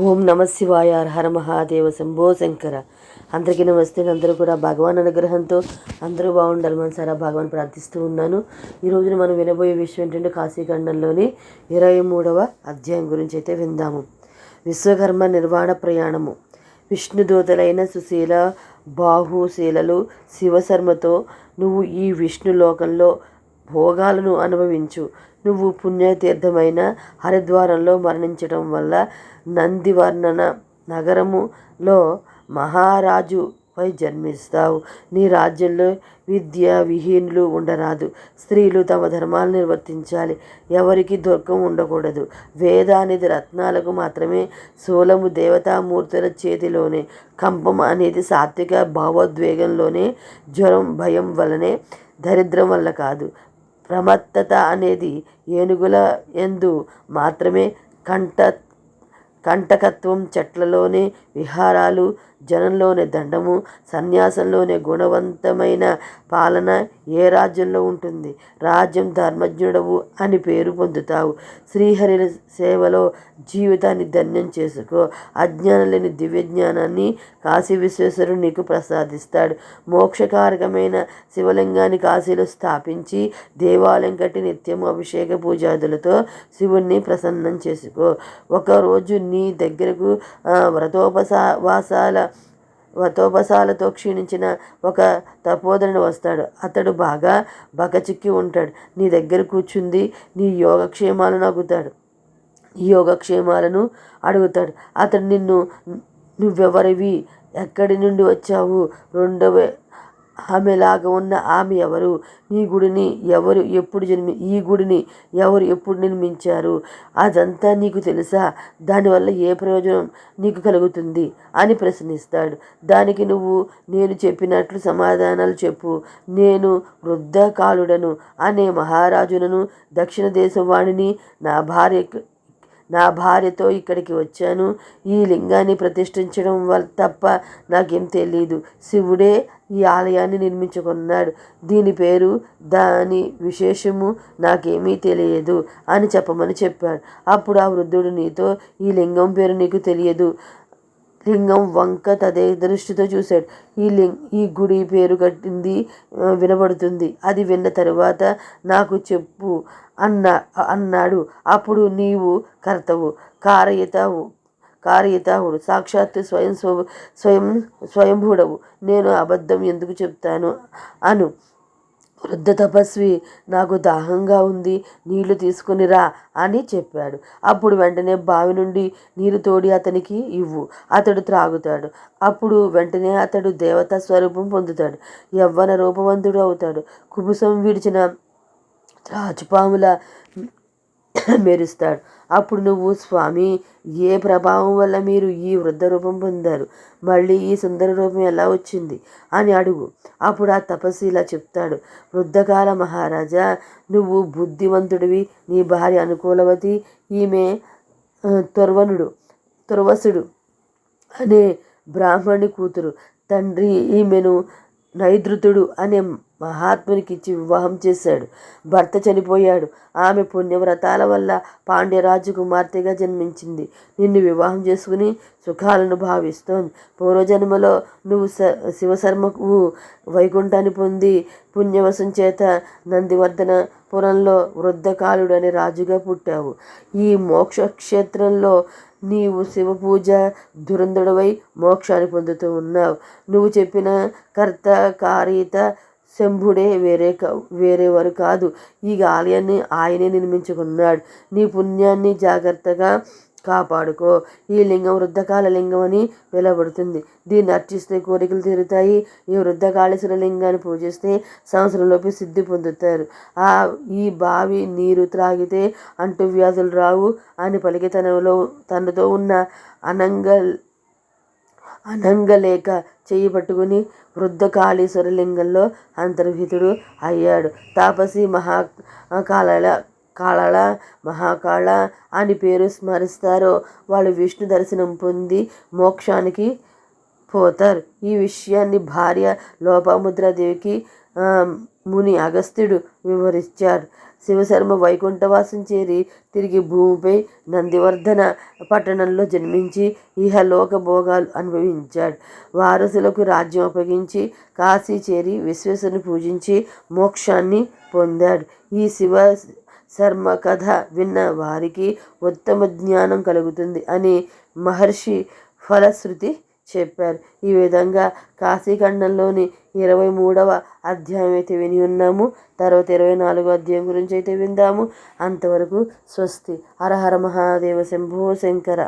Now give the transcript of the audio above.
ఓం నమ శివాయ హర మహాదేవ శంభో శంకర. అందరికీ నమస్తే. అందరూ కూడా భగవాన్ అనుగ్రహంతో అందరూ బాగుండాలి మనసారా భగవాన్ ప్రార్థిస్తూ ఉన్నాను. ఈరోజున మనం వినబోయే విషయం ఏంటంటే కాశీఖండంలోని ఇరవై మూడవ అధ్యాయం గురించి అయితే విందాము. విశ్వకర్మ నిర్వాణ ప్రయాణము. విష్ణుదూతలైన సుశీల బాహుశీలలు శివశర్మతో నువ్వు ఈ విష్ణు లోకంలో భోగాలను అనుభవించు. నువ్వు పుణ్యతీర్థమైన హరిద్వారంలో మరణించడం వల్ల నందివర్ణన నగరములో మహారాజుపై జన్మిస్తావు. నీ రాజ్యంలో విద్య విహీనులు ఉండరాదు. స్త్రీలు తమ ధర్మాలు నిర్వర్తించాలి. ఎవరికి దుర్గం ఉండకూడదు. వేద అనేది రత్నాలకు మాత్రమే శూలము దేవతామూర్తుల చేతిలోనే. కంపం అనేది సాత్విక భావోద్వేగంలోనే జ్వరం భయం వలనే దరిద్రం వల్ల కాదు. ప్రమత్తత అనేది ఏనుగుల ఎందు మాత్రమే కంట కంటకత్వం చెట్లలోనే విహారాలు జనంలోనే దండము సన్యాసంలోనే గుణవంతమైన పాలన ఏ రాజ్యంలో ఉంటుంది? రాజ్యం ధర్మజ్ఞుడవు అని పేరు పొందుతావు. శ్రీహరి సేవలో జీవితాన్ని ధన్యం చేసుకో. అజ్ఞానం లేని దివ్యజ్ఞానాన్ని కాశీ విశ్వేశ్వరుడు నీకు ప్రసాదిస్తాడు. మోక్షకారకమైన శివలింగాన్ని కాశీలో స్థాపించి దేవాలయం కట్టి నిత్యం అభిషేక పూజాదులతో శివుణ్ణి ప్రసన్నం చేసుకో. ఒకరోజు నీ దగ్గరకు వ్రతోపవాసాల వ్రతోపసాలతో క్షీణించిన ఒక తపోధనుడు వస్తాడు. అతడు బాగా బకచిక్కి ఉంటాడు. నీ దగ్గర కూర్చుంది నీ యోగక్షేమాలను అగుతాడు యోగక్షేమాలను అడుగుతాడు. అతడు నిన్ను నువ్వెవరివి? ఎక్కడి నుండి వచ్చావు? రెండవ ఆమెలాగా ఉన్న ఆమె ఎవరు? ఈ గుడిని ఎవరు ఎప్పుడు జన్మి ఈ గుడిని ఎవరు ఎప్పుడు నిర్మించారు? అదంతా నీకు తెలుసా? దానివల్ల ఏ ప్రయోజనం నీకు కలుగుతుంది? అని ప్రశ్నిస్తాడు. దానికి నువ్వు నేను చెప్పినట్లు సమాధానాలు చెప్పు. నేను వృద్ధకాలుడను అనే మహారాజునను దక్షిణ దేశం వాణిని నా భార్య నా భార్యతో ఇక్కడికి వచ్చాను. ఈ లింగాన్ని ప్రతిష్ఠించడం వల్ల తప్ప నాకేం తెలియదు శివుడే ఈ ఆలయాన్ని నిర్మించుకున్నాడు. దీని పేరు దాని విశేషము నాకేమీ తెలియదు అని చెప్పమని చెప్పాడు. అప్పుడు ఆ వృద్ధుడు నీతో ఈ లింగం పేరు నీకు తెలియదు. లింగం వంక తదే దృష్టితో చూశాడు. ఈ లింగ్ ఈ గుడి పేరు కట్టింది వినబడుతుంది. అది విన్న తరువాత నాకు చెప్పు అన్న అన్నాడు. అప్పుడు నీవు కర్తవు కారయతావు కారయితావుడు సాక్షాత్తు స్వయం స్వయం స్వయంభూడవు. నేను అబద్ధం ఎందుకు చెప్తాను? అను. వృద్ధ తపస్వి నాకు దాహంగా ఉంది నీళ్ళు తీసుకునిరా అని చెప్పాడు. అప్పుడు వెంటనే బావి నుండి నీరు తోడి అతనికి ఇవ్వు అతడు త్రాగుతాడు. అప్పుడు వెంటనే అతడు దేవతా స్వరూపం పొందుతాడు. యవ్వన రూపవంతుడు అవుతాడు. కుబుసం విడిచిన రాజుపాముల మెరుస్తాడు. అప్పుడు నువ్వు స్వామి ఏ ప్రభావం వల్ల మీరు ఈ వృద్ధ రూపం పొందారు? మళ్ళీ ఈ సుందర రూపం ఎలా వచ్చింది? అని అడుగు. అప్పుడు ఆ తపస్సు ఇలా చెప్తాడు. వృద్ధకాల మహారాజా నువ్వు బుద్ధివంతుడివి నీ భార్య అనుకూలవతి ఈమె తుర్వనుడు తుర్వసుడు అనే బ్రాహ్మణి కూతురు. తండ్రి ఈమెను నైదృతుడు అనే మహాత్మునికి ఇచ్చి వివాహం చేశాడు. భర్త చనిపోయాడు. ఆమె పుణ్యవ్రతాల వల్ల పాండ్యరాజు కుమార్తెగా జన్మించింది. నిన్ను వివాహం చేసుకుని సుఖాలను భావిస్తోంది. పూర్వజన్మలో నువ్వు స శివశర్మకు వైకుంఠాన్ని పొంది పుణ్యవశం చేత నందివర్ధన పురంలో వృద్ధకాలుడు అనే రాజుగా పుట్టావు. ఈ మోక్ష క్షేత్రంలో నీవు శివ పూజ దురంధుడవై మోక్షాన్ని పొందుతూ ఉన్నావు. నువ్వు చెప్పిన కర్త కారీత శంభుడే వేరే వేరేవారు కాదు. ఈ ఆలయాన్ని ఆయనే నిర్మించుకున్నాడు. నీ పుణ్యాన్ని జాగ్రత్తగా కాపాడుకో. ఈ లింగం వృద్ధకాల లింగం అని వెలబడుతుంది దీన్ని అర్చిస్తే కోరికలు తీరుతాయి. ఈ వృద్ధకాళేశ్వర లింగాన్ని పూజిస్తే సంవత్సరంలోపు సిద్ధి పొందుతారు. ఆ ఈ బావి నీరు త్రాగితే అంటు వ్యాధులు రావు అని పలికి తనలో తనతో ఉన్న అనంగల్ అనంగలేక చెయ్యి పట్టుకుని వృద్ధ కాళీశ్వరలింగంలో అంతర్హితుడు అయ్యాడు. తాపసి మహా కాళ కాళ మహాకాళ అని పేరు స్మరిస్తారో వాళ్ళు విష్ణు దర్శనం పొంది మోక్షానికి పోతారు. ఈ విషయాన్ని భార్య లోపముద్రాదేవికి ముని అగస్త్యుడు వివరించారు. శివశర్మ వైకుంఠవాసం చేరి తిరిగి భూమిపై నందివర్ధన పట్టణంలో జన్మించి ఇహలోక భోగాలు అనుభవించాడు. వారసులకు రాజ్యం అప్పగించి కాశీ చేరి విశ్వేశ్వరుని పూజించి మోక్షాన్ని పొందాడు. ఈ శివ శర్మ కథ విన్న వారికి ఉత్తమ జ్ఞానం కలుగుతుంది అని మహర్షి ఫలశ్రుతి చెప్పారు. ఈ విధంగా కాశీఖండంలోని ఇరవై మూడవ అధ్యాయం అయితే విని ఉన్నాము. తర్వాత ఇరవై నాలుగో అధ్యాయం గురించి అయితే విందాము. అంతవరకు స్వస్తి. హరహర మహాదేవ శంభో శంకర.